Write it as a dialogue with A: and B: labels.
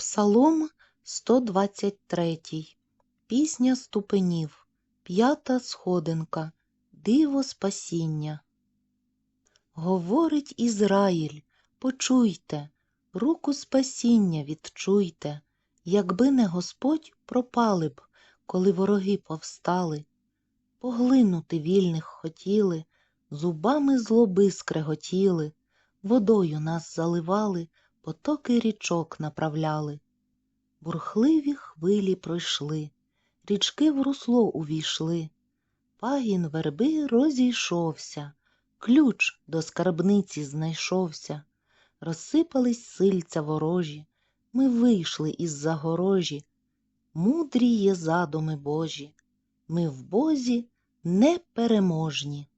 A: Псалом 123. Пісня ступенів. П'ята сходинка. Диво спасіння. Говорить Ізраїль, почуйте, руку спасіння відчуйте. Якби не Господь, пропали б, коли вороги повстали. Поглинути вільних хотіли, зубами злоби скреготіли, водою нас заливали, потоки річок направляли. Бурхливі хвилі пройшли, річки в русло увійшли, пагін верби розійшовся, ключ до скарбниці знайшовся, розсипались сильця ворожі, ми вийшли із загорожі, мудрі є задуми Божі, ми в Бозі непереможні.